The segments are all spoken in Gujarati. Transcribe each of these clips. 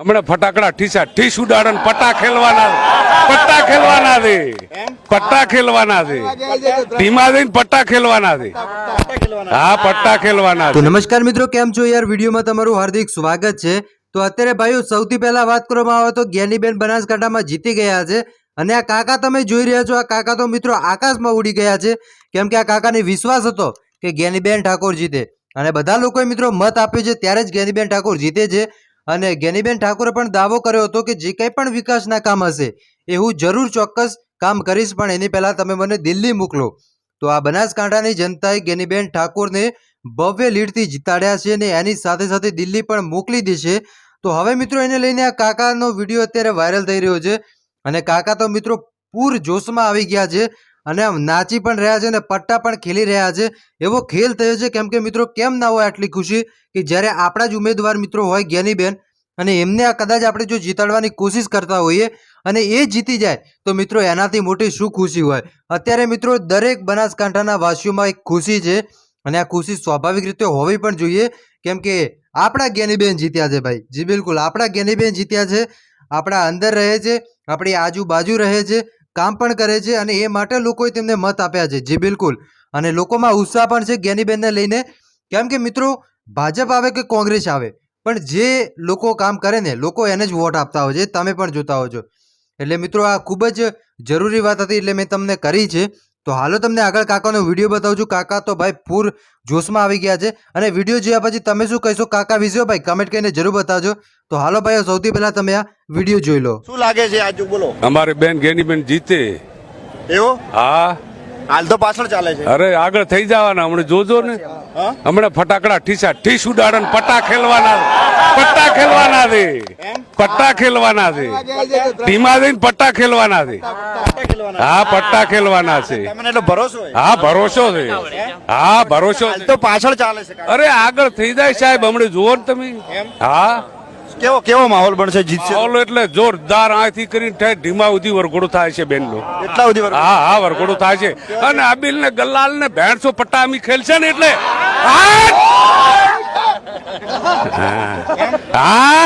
હમણાં ફટાકડા ઠીસા, ઠીસ ઉડાડન પટ્ટા ખેલવાના પટ્ટા ખેલવાના છે. પટ્ટા ખેલવાના છે. ધીમા જઈને પટ્ટા ખેલવાના છે. હા, પટ્ટા ખેલવાના તો નમસ્કાર મિત્રો, કેમ છો યાર? વિડીયોમાં તમારું હાર્દિક સ્વાગત છે. તો અત્યારે ભાઈઓ, સૌથી પહેલા વાત કરવામાં આવે તો જ્ઞાનીબેન બનાસકાંઠામાં જીતી ગયા છે. અને આ કાકા તમે જોઈ રહ્યા છો, આ કાકા તો મિત્રો આકાશમાં ઉડી ગયા છે. કેમ કે આ કાકાને વિશ્વાસ હતો કે જ્ઞાનીબેન ઠાકોર જીતે. અને બધા લોકોએ મિત્રો મત આપ્યો છે, ત્યારે જ જ્ઞાનીબેન ઠાકોર જીતે છે. અને ગેનીબેન ઠાકોરે પણ દાવો કર્યો હતો કે જે કંઈ પણ વિકાસના કામ હશે એ હું જરૂર ચોક્કસ કામ કરીશ, પણ એની પહેલાં તમે મને દિલ્હી મોકલો. તો આ બનાસકાંઠાની જનતાએ જ્ઞાનીબેન ઠાકોરને ભવ્ય લીડથી જીતાડ્યા છે અને એની સાથે સાથે દિલ્હી પણ મોકલી દેશે તો હવે મિત્રો એને લઈને આ કાકાનો વીડિયો અત્યારે વાયરલ થઈ રહ્યો છે. અને કાકા તો મિત્રો પૂર જોશમાં આવી ગયા છે. અને આમ નાચી પણ રહ્યા છે અને પટ્ટા પણ ખેલી રહ્યા છે. એવો ખેલ થયો છે કેમ કે મિત્રો કેમ ના હોય આટલી ખુશી? કે જ્યારે આપણા જ ઉમેદવાર મિત્રો હોય જ્ઞાનીબેન અને એમને આ કદાચ આપણે જો જીતાડવાની કોશિશ કરતા હોઈએ અને એ જીતી જાય, તો મિત્રો એનાથી મોટી શું ખુશી હોય? અત્યારે મિત્રો દરેક બનાસકાંઠાના વાસીઓમાં એક ખુશી છે અને આ ખુશી સ્વાભાવિક રીતે હોવી પણ જોઈએ કેમ કે આપણા જ્ઞાનીબેન જીત્યા છે ભાઈ. જી બિલકુલ, આપણા જ્ઞાનીબેન જીત્યા છે, આપણા અંદર રહે છે, આપણી આજુબાજુ રહે છે કામ પણ કરે છે અને એ માટે લોકોએ તેમને મત આપ્યા છે. જી બિલકુલ. અને લોકોમાં ઉત્સાહ પણ છે જ્ઞાનીબેનને લઈને. કેમ કે મિત્રો, ભાજપ આવે કે કોંગ્રેસ આવે? પણ જે લોકો કામ કરે ને, લોકો એને જ વોટ આપતા હોય છે. તમે પણ જોતા હો છો. એટલે મિત્રો, આ ખૂબ જ જરૂરી વાત હતી, એટલે મેં તમને કરી છે. તો હાલો તમને આગળ કાકાનો વીડિયો બતાવું છું. કાકા તો ભાઈ પૂર જોશમાં આવી ગયા છે અને વીડિયો જોયા પછી તમે શું કહીશો? કાકા વિશે ભાઈ કમેન્ટ કરીને જરૂર બતાવજો. તો હાલો ભાઈ સૌથી પહેલા તમે આ વીડિયો જોઈ લો. શું લાગે છે આજુ? બોલો. અમારી બેન ગેનીબેન જીતે. એવો? હા. હાલ તો પાછળ ચાલે છે. અરે આગળ થઈ જવાના. હમણાં જોજો ને. હમણાં ફટાકડા ઠીસા. ઠીસ ઉડાડન પટ્ટા ખેલવાના પટ્ટા ખેલવાના છે. પટ્ટા ખેલવાના છે. ધીમા જઈને પટ્ટા ખેલવાના છે. હા પટ્ટા ખેલવાના છે. હા ભરોસો છે. હા ભરોસો તો પાછળ ચાલે છે અરે આગળ થઈ જાય સાહેબ. હમણાં જુઓ ને તમે. હા. કેવો કેવો માહોલ બનશે જીતશે માહોલ એટલે જોરદાર આથી કરીને ઠેર ધીમા સુધી વરઘોડો થાય છે બેનનો. એટલા સુધી. હા હા વરઘોડો થાય છે. અને આબિલ ને ગલ્લાલ ને ભેણસો પટ્ટા અમી ખેલશે ને એટલે? હા.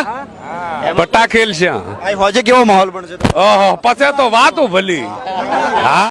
પટ્ટા ખેલશે. હોજે કેવો માહોલ બનશે? ઓહો પછી તો વાતો ભલી. હા?